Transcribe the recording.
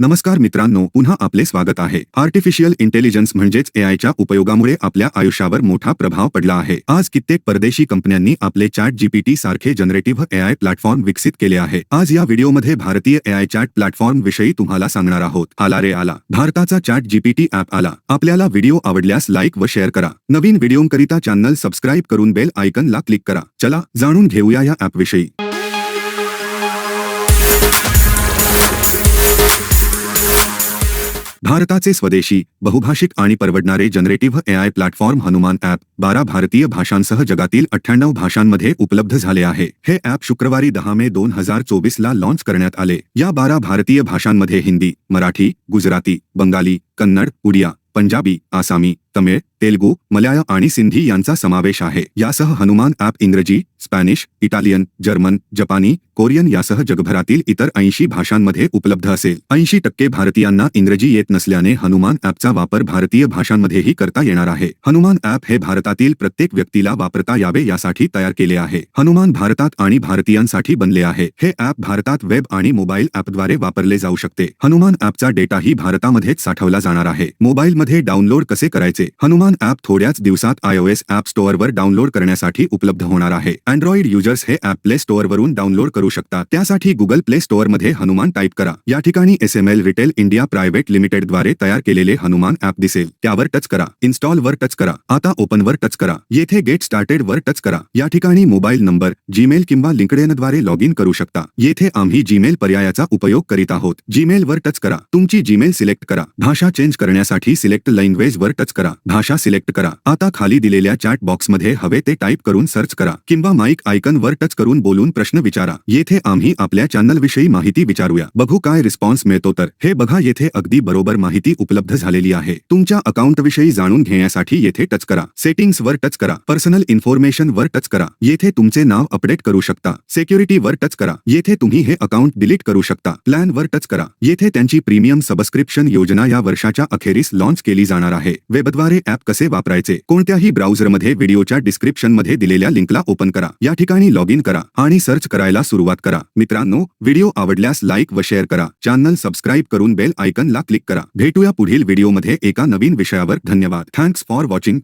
नमस्कार मित्रांनो पुन्हा आपले स्वागत आहे. आर्टिफिशियल इंटेलिजन्स म्हणजेच एआयच्या उपयोगामुळे आपल्या आयुष्यावर मोठा प्रभाव पडला आहे. आज कित्येक परदेशी कंपन्यांनी आपले चॅट जीपीटी सारखे जनरेटिव्ह एआय प्लॅटफॉर्म विकसित केले आहे. आज या व्हिडिओमध्ये भारतीय एआय चॅट प्लॅटफॉर्म विषयी तुम्हाला सांगणार आहोत. आला रे आला. भारताचा चॅट जीपीटी ऍप आला. आपल्याला व्हिडिओ आवडल्यास लाईक व शेअर करा. नवीन व्हिडिओंकरिता चॅनल सबस्क्राईब करून बेल आयकनला क्लिक करा. चला जाणून घेऊया या ऍप भारताचे स्वदेशी बहुभाषिक आणि परवडणारे generative AI platform Hanuman app बारा भारतीय भाषांसह जगातील अठ्ठ्याण्णव भाषांमध्ये उपलब्ध झाले आहे. हे ॲप शुक्रवारी दहा मे दोन हजार चोवीस ला लॉन्च करण्यात आले. या बारा भारतीय भाषांमध्ये हिंदी मराठी गुजराती बंगाली कन्नड उडिया पंजाबी आसामी तमिळ तेलगू मल्याळ आणि सिंधी यांचा समावेश आहे. यासह हनुमान ॲप इंग्रजी स्पॅनिश इटालियन जर्मन जपानी कोरियन यासह जगभरातील इतर ऐंशी भाषांमध्ये उपलब्ध असेल. ऐंशी टक्के भारतीयांना इंग्रजी येत नसल्याने हनुमान ॲपचा वापर भारतीय भाषांमध्येही करता येणार आहे. हनुमान ॲप हे भारतातील प्रत्येक व्यक्तीला वापरता यावे यासाठी तयार केले आहे. हनुमान भारतात आणि भारतीयांसाठी बनले आहे. हे ॲप भारतात वेब आणि मोबाईल ॲपद्वारे वापरले जाऊ शकते. हनुमान ॲपचा डेटाही भारतामध्येच साठवला जाणार आहे. मोबाईलमध्ये डाउनलोड कसे करायचे? हनुमान ॲप थोड्याच दिवसात आयओएस ॲप स्टोअरवर डाउनलोड करण्यासाठी उपलब्ध होणार आहे. अँड्रॉइड युजर्स हे ॲप प्ले स्टोअरवरून डाउनलोड करू शकतात त्यासाठी गुगल प्ले स्टोअरमध्ये हनुमान टाईप करा. या ठिकाणी S M L retail India private लिमिटेडद्वारे तयार केलेले हनुमान ॲप दिसेल. त्यावर टच करा. इन्स्टॉल वर टच करा. आता ओपन वर टच करा. येथे गेट स्टार्टेड वर टच करा. या ठिकाणी मोबाईल नंबर जीमेल किंवा लिंकडेनद्वारे लॉग इन करू शकता. येथे आम्ही जीमेल पर्यायाचा उपयोग करीत आहोत. जीमेल वर टच करा. तुमची जीमेल सिलेक्ट करा. भाषा चेंज करण्यासाठी सिलेक्ट लँग्वेज वर टच करा. भाषा सिलेक्ट करा. आता खाली दिलेल्या चॅट बॉक्समध्ये हवे ते टाईप करून सर्च करा किंवा माईक आयकन वर टच करून बोलून प्रश्न विचारा. येथे आम्ही आपल्या चॅनल विषयी माहिती विचारूया. बघू काय रिस्पॉन्स मिळतो तर. हे बघा येथे अगदी बरोबर माहिती उपलब्ध झालेली आहे. तुमच्या अकाउंट विषयी जाणून घेण्यासाठी येथे टच करा. सेटिंग्स वर टच करा. पर्सनल इन्फॉर्मेशन वर टच करा. येथे तुमचे नाव अपडेट करू शकता. सेक्युरिटी वर टच करा. येथे तुम्ही हे अकाउंट डिलीट करू शकता. प्लॅन वर टच करा. येथे त्यांची प्रीमियम सबस्क्रिप्शन योजना या वर्षाच्या अखेरीस लॉन्च केली जाणार आहे. वेबद्वारे ॲप कसे वापरायचे? कोणत्याही ब्राउझरमध्ये व्हिडिओच्या डिस्क्रिप्शनमध्ये दिलेल्या लिंकला ओपन करा. या ठिकाणी लॉग इन करा आणि सर्च करायला सुरुवात करा. मित्रांनो व्हिडिओ आवडल्यास लाईक व शेअर करा. चॅनल सबस्क्राईब करून बेल आयकनला क्लिक करा. भेटूया पुढील व्हिडिओमध्ये एका नवीन विषयावर. धन्यवाद. Thanks for watching.